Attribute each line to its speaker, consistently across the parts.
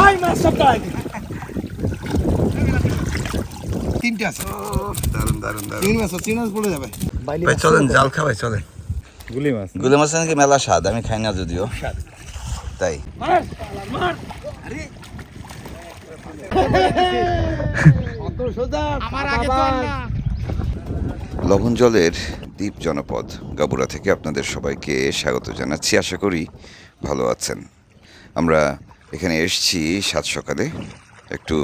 Speaker 1: High মাছ সবটা তিনটে আছে।
Speaker 2: দারুণ দারুণ দারুণ
Speaker 1: তিন মাছ তিন মাছ পড়ে যাবে।
Speaker 2: ভাই চলেন জাল খাওয়াই চলেন।
Speaker 3: গুলি মাছ
Speaker 2: গুলে মাছ নাকি মেলা স্বাদ আমি খাই না যদিও। তাই।
Speaker 1: আমার আগে তো
Speaker 2: লবণ জলের দ্বীপ জনপদ গাবুরা থেকে আপনাদের সবাইকে স্বাগত জানাচ্ছি। আশা করি ভালো আছেন। আমরা এখানে এসেছি সাত সকালে। একটু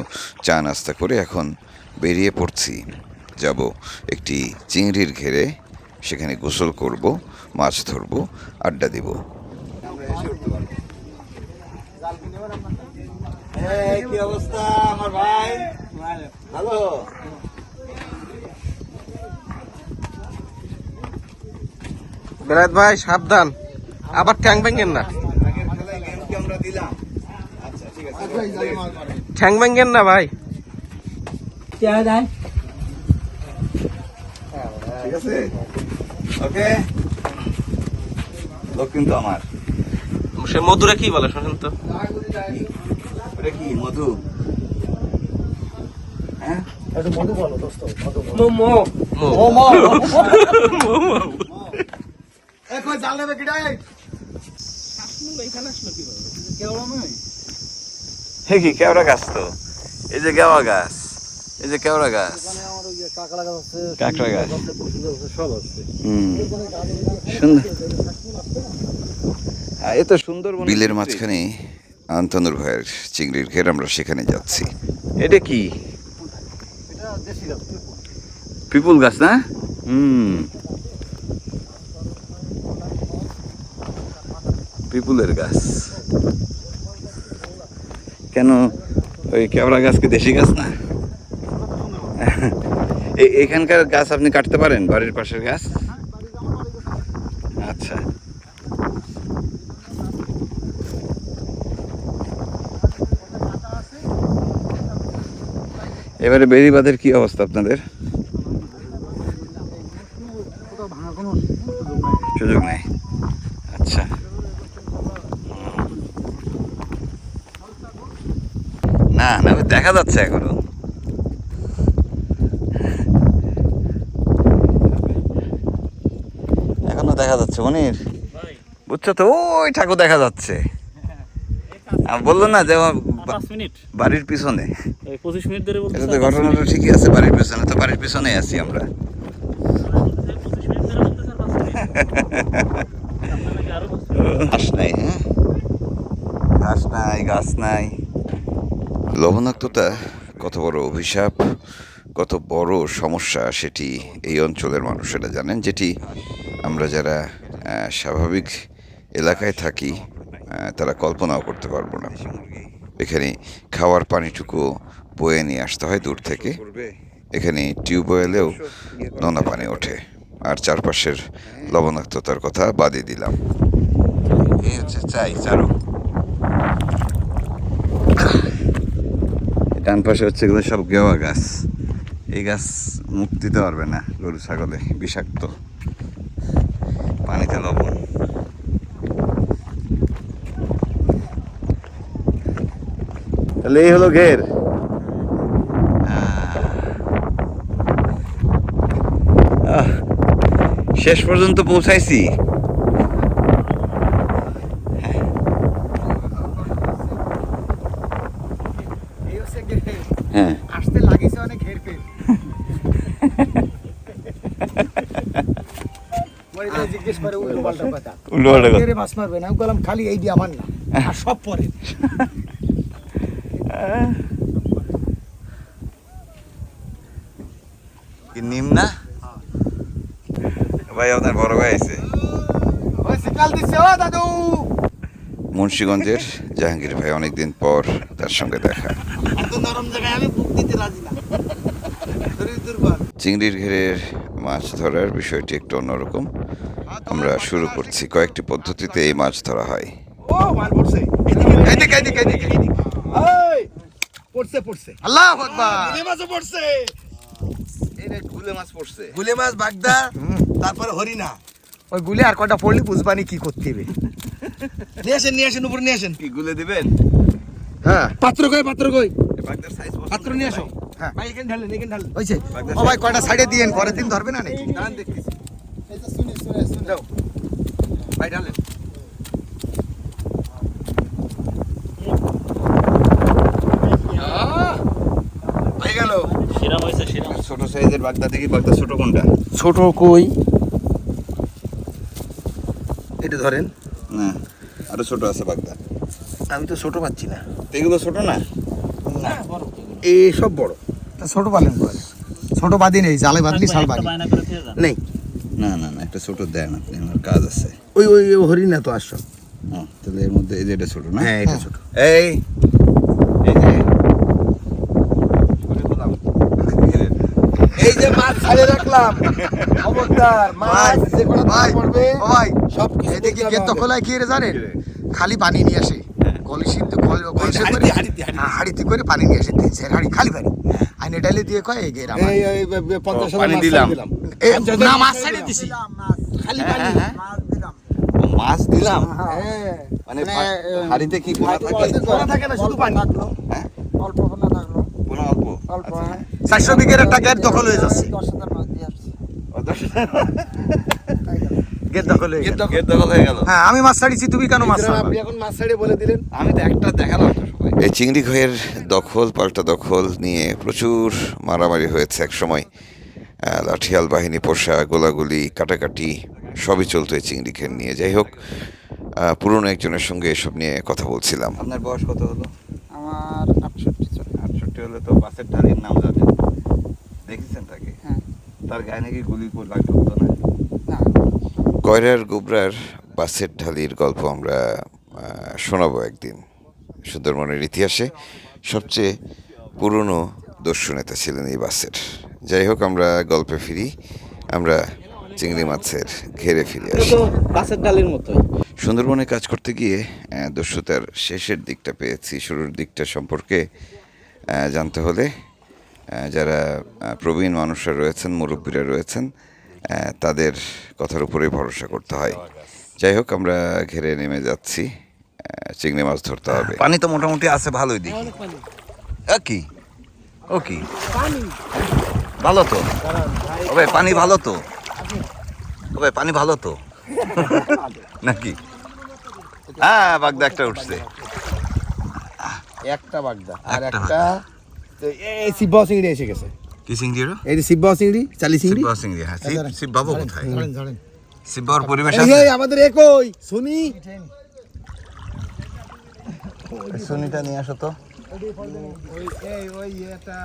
Speaker 2: চা নাস্তা করে এখন বেরিয়ে পড়ছি। যাব একটি চিংড়ির ঘেরে। সেখানে গোসল করব মাছ ধরব আড্ডা দিব।
Speaker 1: কি অবস্থা আমার ভাই? ভালো?
Speaker 3: বেলায়েত ভাই সাবধান। আবার ট্যাং ভেঙ্গেন না। ঠ্যাং ভেঙ্গেন না ভাই।
Speaker 2: ঠিক আছে? ওকে। লোক কিন্তু আমার।
Speaker 3: সে মধুরে কি বলে শোনেন তো।
Speaker 2: ওটা কি মধু? হ্যাঁ?
Speaker 3: মোমো।
Speaker 1: এখন জাল নেবে কিটা
Speaker 2: হে কি কেওড়া গাছ তো? এই যে গেওয়া গাছ। এই যে কেওড়া গাছ। কাঁকড়া গাছ হুম। সুন্দর। হ্যাঁ, এ তো সুন্দর বিলের মাঝখানে আন্তনুর ভাইয়ের চিংড়ির ঘের আমরা সেখানে যাচ্ছি। এটা কি? পিপুল গাছ না? হুম। পিপুলের গাছ। কেন ওই কেওড়া গাছ কি দেশি গাছ না? এখানকার গাছ আপনি কাটতে পারেন, বাড়ির পাশের গাছ? আচ্ছা। এবারে বেরিবাদের কি অবস্থা আপনাদের সুযোগ নেই আচ্ছা না না ওই দেখা যাচ্ছে এখনও। এখনও দেখা যাচ্ছে মনির? বুঝছ তো? ওই ঠাকুর দেখা যাচ্ছে। বলল না যে বাড়ির পিছনে। এটা ঘটনাটা ঠিকই আছে বাড়ির পিছনে তো বাড়ির পিছনেই আছি আমরা। ঘাস নাই হ্যাঁ? ঘাস নাই গাছ নাই। লবণাক্ততা, কত বড় অভিশাপ, কত বড় সমস্যা সেটি এই অঞ্চলের মানুষেরা জানেন, যেটি আমরা যারা স্বাভাবিক এলাকায় থাকি তারা কল্পনাও করতে পারব না। এখানে খাওয়ার পানিটুকু বয়ে নিয়ে আসতে হয় দূর থেকে। এখানে টিউবওয়েলেও নোনা পানি ওঠে। আর চারপাশের লবণাক্ততার কথা বাদই দিলাম। এই হচ্ছে চাই চারু ডান পাশে হচ্ছে এগুলো সব গেওয়া গাছ। এই গাছ মুখ দিতে পারবে না গরু, ছাগলে, বিষাক্ত। পানিতে লবণ। তাহলে এই হলো ঘের। শেষ পর্যন্ত পৌঁছাইছি
Speaker 1: এই হচ্ছে ঘের।
Speaker 2: হ্যাঁ
Speaker 1: আসতে লাগিয়েছে অনেক ঘের পেয়ে মরিদা জিজ্ঞেস করে উল্টো পাল্টা কথা
Speaker 2: উল্টো পাল্টা কথা।
Speaker 1: ঘেরে মাছ মারবে না আমি বললাম খালি এই দিয়ে আমার না সব পরে।
Speaker 2: নিম না? ভাই আপনার বড় ভাই আছে। মুন্সীগঞ্জের জাহাঙ্গীর ভাই অনেকদিন পর তার সঙ্গে দেখা।
Speaker 1: এত নরম জায়গায় আমি বুক দিতে রাজি না।
Speaker 2: চিংড়ির ঘেরের মাছ ধরার বিষয়টি একটু অন্যরকম। আমরা শুরু করছি। কয়েকটি পদ্ধতিতে এই মাছ ধরা হয়।
Speaker 1: ও মাল পড়ছে। এদিকে এদিকে এদিকে এদিকে পড়ছে পড়ছে। আল্লাহ আকবার। গুলে মাছও পড়ছে।
Speaker 2: গুলে মাছ পড়ছে।
Speaker 1: গুলে মাছ বাগদা তারপরে হরিণা। ওই গুলে আর কটা পড়লি বুঝবানি কি করতে হবে। নিয়ে আসেন নিয়ে আসেন উপরে নিয়ে আসেন।
Speaker 2: কি গুলে দিবেন?
Speaker 1: হ্যাঁ।
Speaker 3: পাত্র কই পাত্র কই? পাত্র নিয়ে আসো।
Speaker 1: হ্যাঁ।
Speaker 3: ভাই এখানে ঢালেন এখানে ঢালেন
Speaker 1: হয়েছে ও ভাই কয়টা সাইডে দিয়েন পরের দিন ধরবে না নাকি?
Speaker 3: দাঁড়ান দেখতেছি।
Speaker 1: হয়ে
Speaker 2: ছোট সাইজের বাগদা দেখি বাগদা ছোট কোনটা?
Speaker 3: ছোট কই?
Speaker 1: এটা ধরেন।
Speaker 2: না আরও ছোট আছে বাগদা।
Speaker 1: আমি তো ছোট পাচ্ছি না।
Speaker 2: তো এগুলো ছোট না?
Speaker 1: এই সব বড়। ছোট পালেন করে। ছোট বাদি নেই জালে বাদলি শাল বাদি নেই।
Speaker 2: না না না একটা ছোট দেন আপনি আমার কাজ আছে।
Speaker 1: ওই ওই ওই হরিণা তো আসছো
Speaker 2: হ্যাঁ তাহলে এর মধ্যে এই যে এটা ছোট না?
Speaker 1: হ্যাঁ এটা ছোট।
Speaker 2: এই এই যে।
Speaker 1: এই যে মাছ ছাড়ে রাখলাম। খবরদার মাছ যে কটা ধরা পড়বে। ভাই সব কিছু এদিকে গেট তো খোলায় কি রে জানেন? খালি পানি নিয়ে আসে। কলসি কল কলসি করে হ্যাঁ, হাড়িতে করে পানি নিয়ে আসে তিন চার হাড়ি খালি পানি। আইনে ডালে দিয়ে কয় এই গের
Speaker 2: পানি দিলাম।
Speaker 1: না মাছ ছাড়ে দিছি। খালি পানি
Speaker 2: মাছ দিলাম।
Speaker 1: হ্যাঁ।
Speaker 2: মানে হাড়িতে কি গোনা থাকে?
Speaker 1: করা থাকে না শুধু পানি?
Speaker 2: হ্যাঁ।
Speaker 4: অল্প না থাকল।
Speaker 2: কোনো অল্প।
Speaker 4: অল্প
Speaker 2: আচ্ছা।
Speaker 4: হ্যাঁ।
Speaker 1: বিঘের একটা গেট দখল হয়ে যাচ্ছে।
Speaker 4: দশ হাজার মাছ দিয়ে আসছি।
Speaker 1: গেট দখল হয়ে গেল।
Speaker 2: গেট দখল হয়ে গেল।
Speaker 1: হ্যাঁ আমি মাছ ছাড়িছি তুমি কেন মাছ?
Speaker 3: আপনি এখন মাছ ছাড়ে বলে দিলেন।
Speaker 2: আমি তো একটা দেখালাম এই চিংড়ি ঘয়ের দখল পাল্টা দখল নিয়ে প্রচুর মারামারি হয়েছে এক সময়। লাঠিয়াল বাহিনী পোষা গোলাগুলি কাটাকাটি সবই চলতো এই চিংড়ি ঘের নিয়ে। যাই হোক পুরনো একজনের সঙ্গে এসব নিয়ে কথা বলছিলাম। আপনার বয়স কত হলো?
Speaker 4: আমার আটষট্টি
Speaker 2: আটষট্টি হলে তো বাসের ঢালির নাম জানেন। দেখেছেন তাকে?
Speaker 4: হ্যাঁ।
Speaker 2: তার গায়ে নাকি গুলি করে লাগতে না। কয়রার গোবরার বাসের ঢালির গল্প আমরা শোনাবো একদিন সুন্দরবনের ইতিহাসে। সবচেয়ে পুরনো দস্যু নেতা ছিলেন এই বাসের। যাই হোক আমরা গল্পে ফিরি আমরা চিংড়ি মাছের ঘেরে ফিরে আসি।
Speaker 3: বাসের ডালের মতোই।
Speaker 2: সুন্দরবনে কাজ করতে গিয়ে দস্যুতার শেষের দিকটা পেয়েছি। শুরুর দিকটা সম্পর্কে জানতে হলে যারা প্রবীণ মানুষরা রয়েছেন মুরব্বীরা রয়েছেন তাদের কথার উপরে ভরসা করতে হয়। যাই হোক আমরা ঘেরে নেমে যাচ্ছি। চিংড়ি মাছ ধরতে হবে। পানি তো মোটামুটি আছে ভালোই দেখি। কি? ও কি? ভালো তো? ওবে পানি ভালো তো? ওবে পানি ভালো তো? নাকি? হ্যাঁ বাগদা একটা উঠছে।
Speaker 3: একটা বাগদা। আর
Speaker 2: একটা
Speaker 3: এই শিববা চিংড়ি এসে গেছে।
Speaker 2: কি চিংড়ি
Speaker 3: এই শিববা চিংড়ি চালি চিংড়ি
Speaker 2: শিববা চিংড়ি হ্যাঁ শিব
Speaker 3: ধরেন,
Speaker 2: শিব বাবু কোথায়?
Speaker 1: ধরেন ধরেন
Speaker 2: শিববার পরিবেশ
Speaker 3: এই আমাদের একই শুনি
Speaker 2: সুনিটা নিয়ে আসো তো।
Speaker 3: ওই এই ওই এটা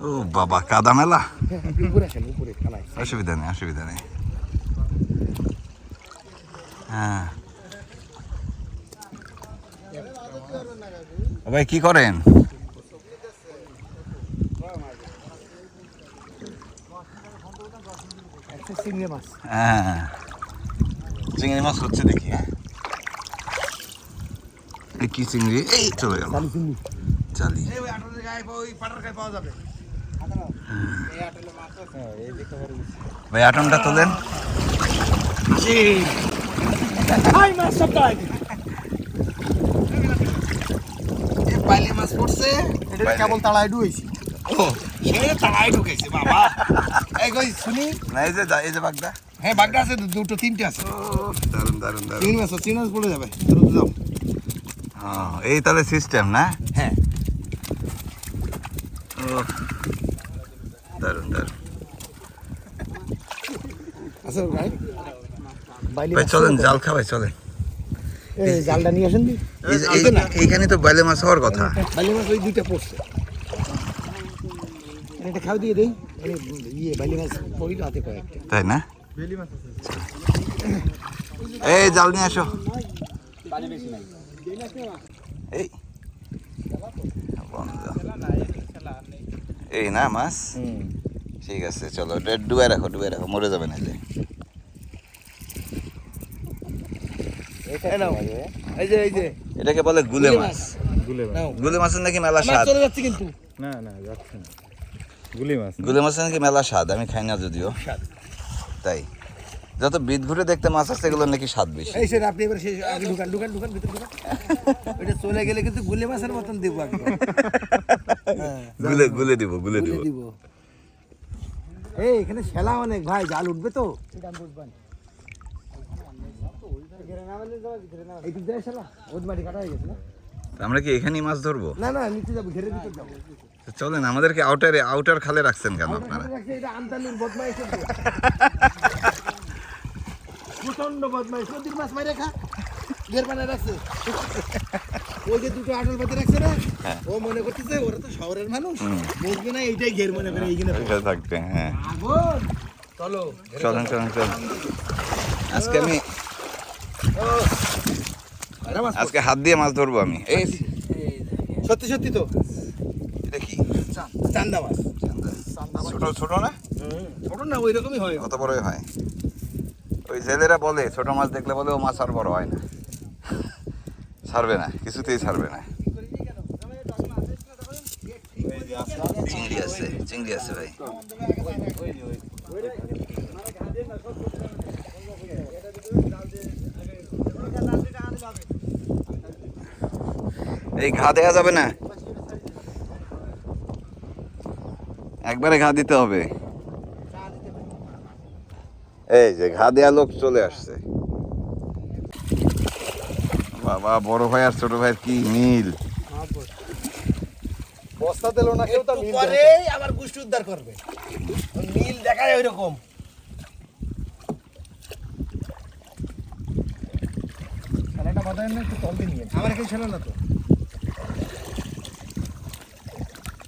Speaker 2: ও বাবা কাদা মেলা অসুবিধা নেই অসুবিধা নেই। হ্যাঁ। ভাই কি করেন?
Speaker 3: চিংড়ি মাছ
Speaker 2: হ্যাঁ চিংড়ি মাছ হচ্ছে দেখি হ্যাঁ এই কি চিংড়ি এই চলে গেল
Speaker 3: চালি
Speaker 2: ভাই আটনটা তোলেন
Speaker 3: পাইলি মাছ পড়ছে
Speaker 1: এটা কেবল তাড়াই ডুইছি
Speaker 3: ও সে তাড়াই ঢুকেছে বাবা। এই কই শুনি?
Speaker 2: না এই যে এই যে বাগদা।
Speaker 3: হ্যাঁ বাগদা আছে দুটো তিনটে আছে। দারুণ মাছ পড়ে যাবে দ্রুত যাও।
Speaker 2: এই তাহলে সিস্টেম না?
Speaker 3: হ্যাঁ।
Speaker 2: ও
Speaker 3: দারুণ ভাই।
Speaker 2: ভাই চলেন জাল খাবাই চলেন।
Speaker 3: এই জালটা নিয়ে আসেন
Speaker 2: এইখানে তো বাইলে মাছ হওয়ার কথা।
Speaker 3: বাইলি মাছ ওই দুইটা পড়ছে। এটা খাও দিয়ে দেই। এই ইয়ে বাইলি মাছ পড়ি রাতে কয়েকটা।
Speaker 2: তাই না? এই জাল নিয়ে আসো। এই। বন্ধ। এই না মাছ? ঠিক আছে চলো ডে- ডুবাই রাখো ডুবাই রাখো মরে যাবে নাহলে
Speaker 3: এই যে এই যে।
Speaker 2: এটাকে বলে গুলে মাছ। গুলে মাছের নাকি মেলা স্বাদ?
Speaker 3: চলে যাচ্ছে কিন্তু।
Speaker 5: না না যাচ্ছে না। গুলি মাছ
Speaker 2: গুলে নাকি মেলা স্বাদ আমি খাই না যদিও। তাই। যত বিদ ঘুরে দেখতে মাছ আছে এগুলো নাকি স্বাদ বেশি।
Speaker 1: এই স্যার আপনি এবার আগে ঢুকান ঢুকান ঢুকান ভিতরে ঢুকান। ওইটা চলে গেলে কিন্তু গুলে মাছের মতন দেবো
Speaker 2: গুলে গুলে দিব
Speaker 1: গুলে দিব। এই এখানে খেলা অনেক ভাই জাল উঠবে তো। এই দিক দিয়ে খেলা ওদ মাটি কাটা হয়ে গেছে না?
Speaker 2: আমরা কি এখানেই মাছ ধরবো?
Speaker 1: না না নিচে যাব ঘেরে দিতে যাব।
Speaker 2: চলেন আমাদেরকে আউটারে আউটার খালে রাখছেন কেন আপনারা?
Speaker 1: প্রচণ্ড বদমাইশ নদীর মাছ মারে খা। ঘের বানায় রাখছে। ওই যে দুটো আটল বাদে রাখছে না? ও মনে করতেছে ওরা তো শহরের মানুষ। বুঝবে না এইটাই ঘের মনে করে এইখানে
Speaker 2: থাকবে হ্যাঁ।
Speaker 1: চলো
Speaker 2: চলেন চলেন চলেন। আজকে আমি আজকে হাত দিয়ে মাছ ধরবো আমি। এই
Speaker 1: সত্যি সত্যি তো?
Speaker 2: এটা কি?
Speaker 1: চান্দা। মাছ।
Speaker 2: ছোট ছোট না?
Speaker 1: ছোট না ওই রকমই হয়।
Speaker 2: কত বড়ই হয়? ওই জেলেরা বলে ছোট মাছ দেখলে বলে ও মাছ আর বড় হয় না। ছাড়বে না কিছুতেই ছাড়বে না। চিংড়ি আছে চিংড়ি আছে ভাই। এই ঘা দেওয়া যাবে না। একবারে ঘা দিতে হবে। এই যে ঘা দেয়া লোক চলে আসছে। বাবা বড় ভাই আর ছোট ভাইয়ের কি মিল?
Speaker 1: বস্তা দিল না কেউ তো মিল করে আবার গুষ্টি উদ্ধার করবে। মিল দেখায় ওই রকম খেলাটা বাদায় না একটু তল দিয়ে নিয়ে। আমার এখানে ছিল না তো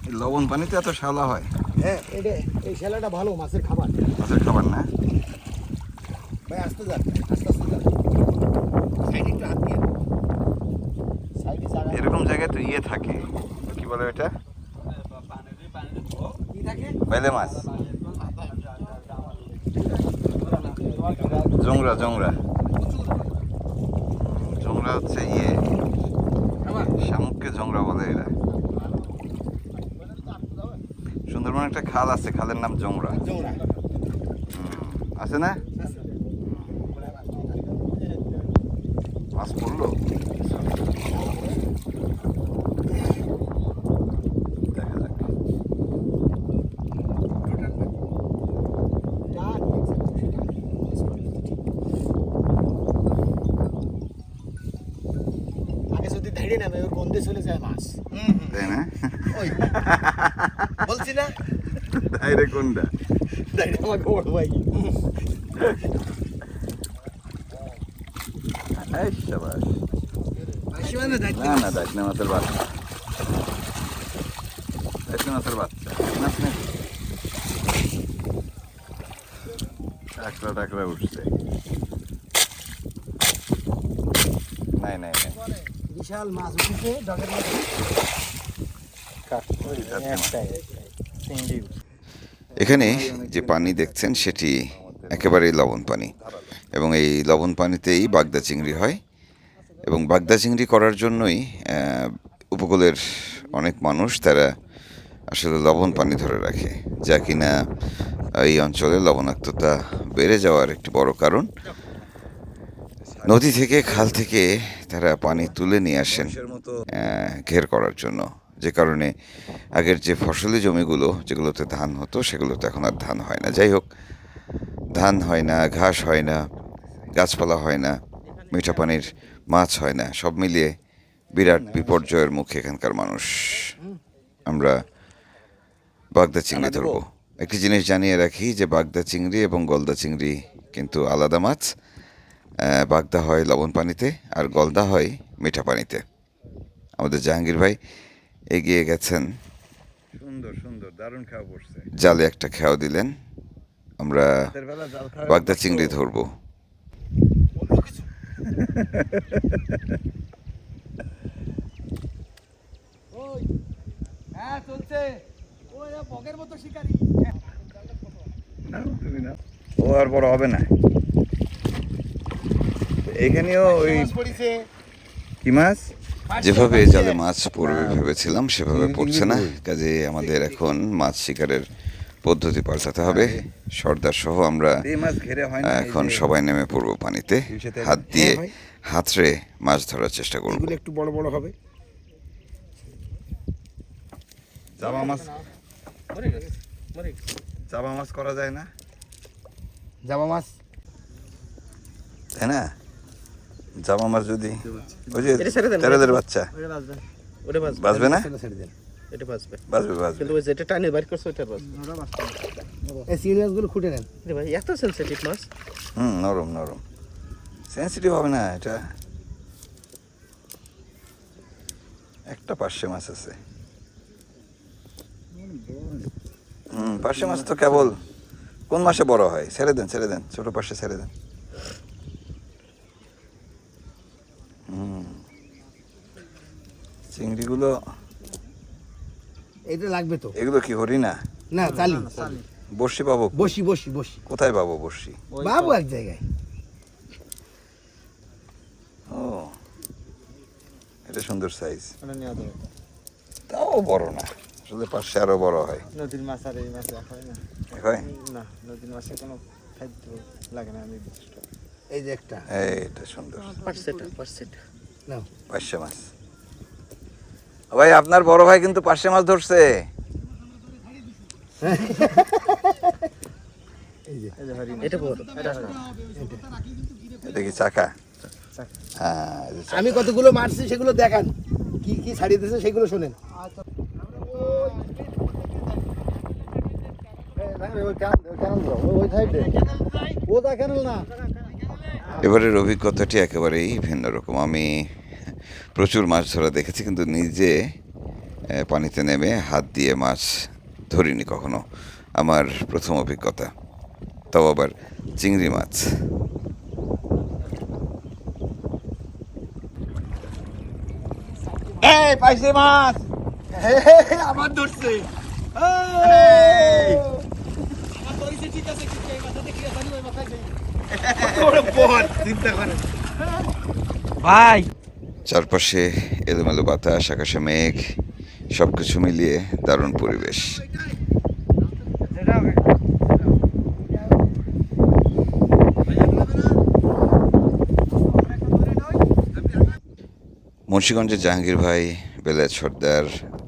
Speaker 2: এই লবণ পানিতে এত শালা হয়?
Speaker 1: হ্যাঁ এটা এই খেলাটা ভালো মাছের খাবার।
Speaker 2: মাছের খাবার না?
Speaker 1: ভাই আস্তে যান আস্তে আস্তে যান। সাইডে একটু হাত দিয়ে। সাইডে
Speaker 2: এরকম জায়গায় তো ইয়ে থাকে। কি বলে এটা বেলে মাছ। জংরা জংরা। জংরা হচ্ছে ইয়ে। শামুককে জংরা বলে এরা। সুন্দরবন একটা খাল আছে খালের নাম জোংরা। আছে না? মাছ পড়ল দেখা যাক
Speaker 1: আগে যদি দাঁড়িয়ে নামে ওর গন্ধে চলে যায় মাছ
Speaker 2: তাই না
Speaker 1: ওই বলছি না
Speaker 2: তাইরে কোনটা
Speaker 1: দাঁড়িয়ে আমাকে বড় ভাই
Speaker 2: এই শাবাশ
Speaker 1: আসি মানে দাঁড়িয়ে
Speaker 2: না না দাকনা মাছের বাচ্চা দাকনা মাছের বাচ্চা মাছ নাকি টাকরা টাকরা উঠছে নাই নাই নাই
Speaker 1: বিশাল মাছ উঠেছে ডগের মধ্যে
Speaker 2: এখানে যে পানি দেখছেন, সেটি একেবারেই লবণ পানি। এবং এই লবণ পানিতেই বাগদা চিংড়ি হয়। এবং বাগদা চিংড়ি করার জন্যই উপকূলের অনেক মানুষ তারা আসলে লবণ পানি ধরে রাখে। যা কিনা এই অঞ্চলে লবণাক্ততা বেড়ে যাওয়ার একটি বড় কারণ। নদী থেকে, খাল থেকে তারা পানি তুলে নিয়ে আসেন ঘের করার জন্য। যে কারণে আগের যে ফসলি জমিগুলো যেগুলোতে ধান হতো সেগুলোতে এখন আর ধান হয় না। যাই হোক ধান হয় না ঘাস হয় না গাছপালা হয় না মিঠা পানির মাছ হয় না সব মিলিয়ে বিরাট বিপর্যয়ের মুখে এখানকার মানুষ। আমরা বাগদা চিংড়ি ধরবো। একটি জিনিস জানিয়ে রাখি যে বাগদা চিংড়ি এবং গলদা চিংড়ি কিন্তু আলাদা মাছ। বাগদা হয় লবণ পানিতে আর গলদা হয় মিঠা পানিতে। আমাদের জাহাঙ্গীর ভাই এগিয়ে গেছেন। সুন্দর সুন্দর দারুণ খাওয়া পড়ছে জালে একটা খেয়াও দিলেন। আমরা বাগদা চিংড়ি ধরবো।
Speaker 1: হ্যাঁ চলছে। ওই বগের মতো শিকারি।
Speaker 2: ও আর বড় হবে না। এখানেও ওই কি মাছ? যেভাবে জালে মাছ পড়বে ভেবেছিলাম সেভাবে পড়ছে না। কাজে আমাদের এখন মাছ শিকারের পদ্ধতি পাল্টাতে হবে। সর্দার সহ আমরা
Speaker 5: হয়
Speaker 2: এখন সবাই নেমে পড়ব পানিতে। হাত দিয়ে
Speaker 1: হ্যাঁ,
Speaker 2: হাতরে মাছ ধরার চেষ্টা করব।
Speaker 1: একটু বড় বড় হবে।
Speaker 5: জাবা মাছ জাবা মাছ করা যায় না।
Speaker 1: জামা মাছ?
Speaker 5: তাই না? জাবা মাছ যদি? ওই যে। তেরাদের বাচ্চা।
Speaker 3: বাঁচবে
Speaker 5: না?
Speaker 1: ছেড়ে ছেড়ে দেন।
Speaker 3: এটা বাঁচবে
Speaker 5: বাঁচবে বাঁচবে
Speaker 3: কিন্তু ওই যেটা টানে বাইর করছে ওইটার বাঁচবে
Speaker 1: এই চিংড়ি মাছগুলো খুঁটে নেন।
Speaker 3: ভাই এত সেন্সিটিভ মাছ।
Speaker 5: হুম নরম নরম। সেন্সিটিভ হবে না এটা। একটা পার্শে মাছ আছে। হুম পার্শে মাছ তো কেবল কোন মাসে বড় হয়? ছেড়ে দেন ছেড়ে দেন ছোট পার্শে ছেড়ে দেন। চিংড়িগুলো
Speaker 1: এইটা লাগবে তো?
Speaker 5: এগুলো কি হরিণা?
Speaker 1: না চালি।
Speaker 5: বর্ষি পাবো?
Speaker 1: বসি বসি বসি
Speaker 5: কোথায় পাবো বর্ষি
Speaker 1: বাবু এক জায়গায়।
Speaker 5: ও এটা সুন্দর সাইজ তাও বড় না। আসলে পাশে আরও বড় হয়।
Speaker 4: নদীর মাছ আর এই মাছ হয় না।
Speaker 5: হয়?
Speaker 4: না নদীর মাছে কোনো খাদ্য লাগে না নির্দিষ্ট
Speaker 1: এই যে একটা।
Speaker 5: এই এটা সুন্দর।
Speaker 3: পার্সেটা পার্সেটা।
Speaker 1: নাও।
Speaker 5: পার্শে মাছ। ও ভাই আপনার বড় ভাই কিন্তু পার্শে মাছ ধরছে। চাকা? হ্যাঁ চাকা।
Speaker 1: আমি কতগুলো মারছি সেগুলো দেখান। কি কি ছাড়িয়ে দিয়েছে সেগুলো শোনেন।
Speaker 2: এবারের অভিজ্ঞতাটি একেবারেই ভিন্ন রকম। আমি প্রচুর মাছ ধরা দেখেছি কিন্তু নিজে পানিতে নেমে হাত দিয়ে মাছ ধরিনি কখনো। আমার প্রথম অভিজ্ঞতা। তাও আবার চিংড়ি মাছ।
Speaker 1: এই পাইছে মাছ! আমার ধরছে
Speaker 4: ভাই!
Speaker 2: চারপাশে এলোমেলো বাতাস, আকাশে মেঘ সব কিছু মিলিয়ে দারুণ পরিবেশ। মুন্সীগঞ্জের জাহাঙ্গীর ভাই, বেলায়েত সর্দার,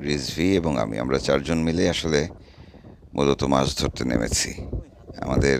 Speaker 2: রিজভি এবং আমি, আমরা চারজন মিলে আসলে মূলত মাছ ধরতে নেমেছি। আমাদের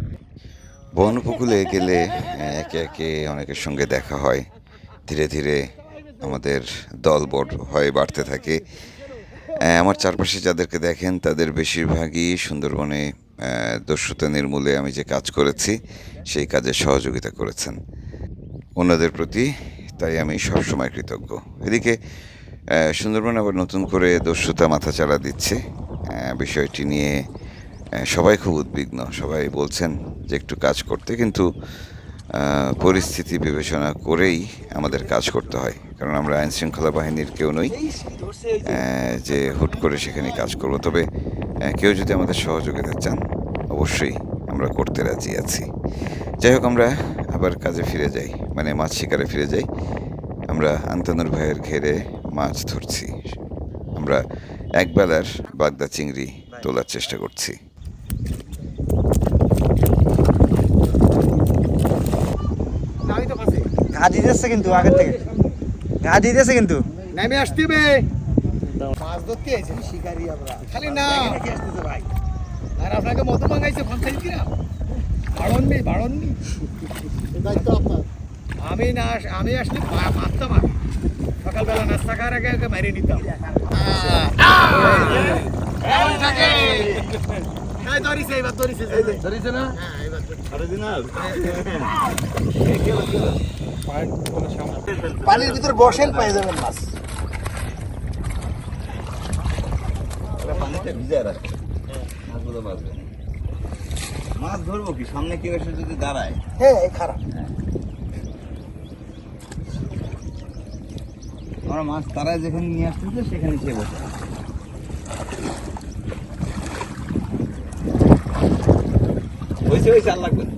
Speaker 2: উপকূলে গেলে একে একে অনেকের সঙ্গে দেখা হয়। ধীরে ধীরে আমাদের দল বড় হয়ে বাড়তে থাকে। আমার চারপাশে যাদেরকে দেখেন, তাদের বেশিরভাগই সুন্দরবনে দস্যুতা নির্মূলে আমি যে কাজ করেছি, সেই কাজে সহযোগিতা করেছেন। অন্যদের প্রতি তাই আমি সবসময় কৃতজ্ঞ। এদিকে সুন্দরবন আবার নতুন করে দস্যুতা মাথাচাড়া দিচ্ছে। বিষয়টি নিয়ে সবাই খুব উদ্বিগ্ন, সবাই বলছেন যে একটু কাজ করতে, কিন্তু পরিস্থিতি বিবেচনা করেই আমাদের কাজ করতে হয়। কারণ আমরা আইন শৃঙ্খলা বাহিনীর কেউ নই যে হুট করে সেখানে কাজ করব। তবে কেউ যদি আমাদের সহযোগিতা চান, অবশ্যই আমরা করতে রাজি আছি। যাই হোক, আমরা আবার কাজে ফিরে যাই মানে মাছ শিকারে ফিরে যাই। আমরা আন্তানুর ভাইয়ের ঘেরে মাছ ধরছি। আমরা একবেলার বাগদা চিংড়ি তোলার চেষ্টা করছি
Speaker 1: আমি তো
Speaker 4: গা দিতেছে কিন্তু আগের থেকে। গা দিতেছে কিন্তু।
Speaker 1: নেমে আসতে হবে। মাছ ধরতে এসেছি। শিকারি আমরা। খালি না। আসতেছে ভাই? আর আপনাকে মতো মাঙ্গাইছে পঞ্চাশ গ্রাম বাড়ন নেই বাড়ন নেই দায়িত্ব আপনার। আমি না আমি আসলে মারতাম আমি সকালবেলা নাস্তা খাওয়ার আগে আগে মেরে নিতাম। ধরিছে এবার ধরিছে ধরিছে। না? পানির ভিতরে বসেন পেয়ে যাবেন মাছ।
Speaker 5: মাছ ধরবো কি? সামনে কেউ এসে যদি দাঁড়ায়?
Speaker 1: হ্যাঁ এই খারাপ।
Speaker 5: আমরা মাছ তারাই যেখানে নিয়ে আসতেছে সেখানে সে বসে হয়েছে হয়েছে আর লাগবে না।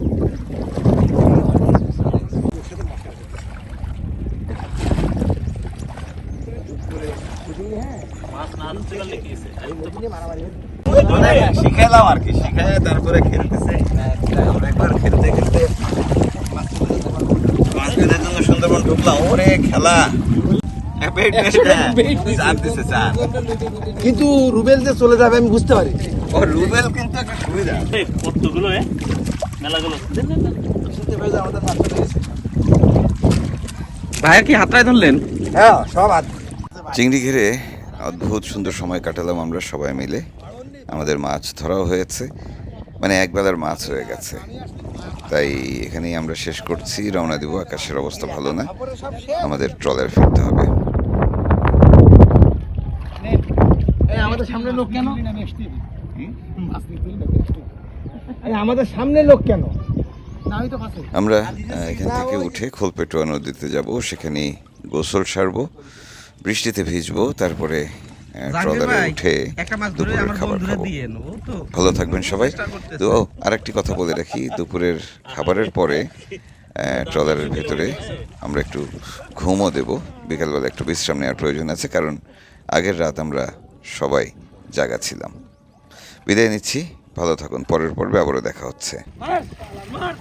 Speaker 6: মাছ না ধরতে পারলে কি হয়েছে? আরে তো
Speaker 5: মানে শিখাইলাম আর কি শিখাই তারপরে খেলতেছে। একবার খেলতে খেলতে মাছ জন্য সুন্দরবন ঢুকলাম। ওরে খেলা।
Speaker 1: কিন্তু রুবেল যে চলে যাবে আমি বুঝতে পারি।
Speaker 5: ও রুবেল কিন্তু একটা সুবিধা।
Speaker 6: এই কতগুলো মেলাগুলো।
Speaker 3: ভাইয়ের কি হাতটায় ধরলেন?
Speaker 1: হ্যাঁ সব হাত।
Speaker 2: চিংড়ি ঘিরে অদ্ভুত সুন্দর সময় কাটালাম আমরা সবাই মিলে। আমাদের মাছ ধরাও হয়েছে। মানে একবেলার মাছ হয়ে গেছে। তাই এখানেই আমরা শেষ করছি। রওনা দিব আকাশের অবস্থা ভালো না। আমাদের ট্রলার ফিরতে হবে।
Speaker 1: আমাদের সামনে লোক কেন? আমাদের সামনে লোক কেন? না আমি তো পাশে
Speaker 2: আমরা এখান থেকে উঠে খোলপেটোয়া নদীতে যাব। সেখানে গোসল সারবো। বৃষ্টিতে ভিজবো তারপরে ট্রলারে উঠে দুপুরের খাবার খাব।
Speaker 3: দিয়ে নেব তো।
Speaker 2: ভালো থাকবেন সবাই। তো আরেকটি কথা বলে রাখি দুপুরের খাবারের পরে ট্রলারের ভেতরে আমরা একটু ঘুমও দেব। বিকালবেলা একটু বিশ্রাম নেওয়ার প্রয়োজন আছে কারণ আগের রাত আমরা সবাই জাগা ছিলাম বিদায় নিচ্ছি ভালো থাকুন পরের পর্বে আবারও দেখা হচ্ছে।
Speaker 5: আমার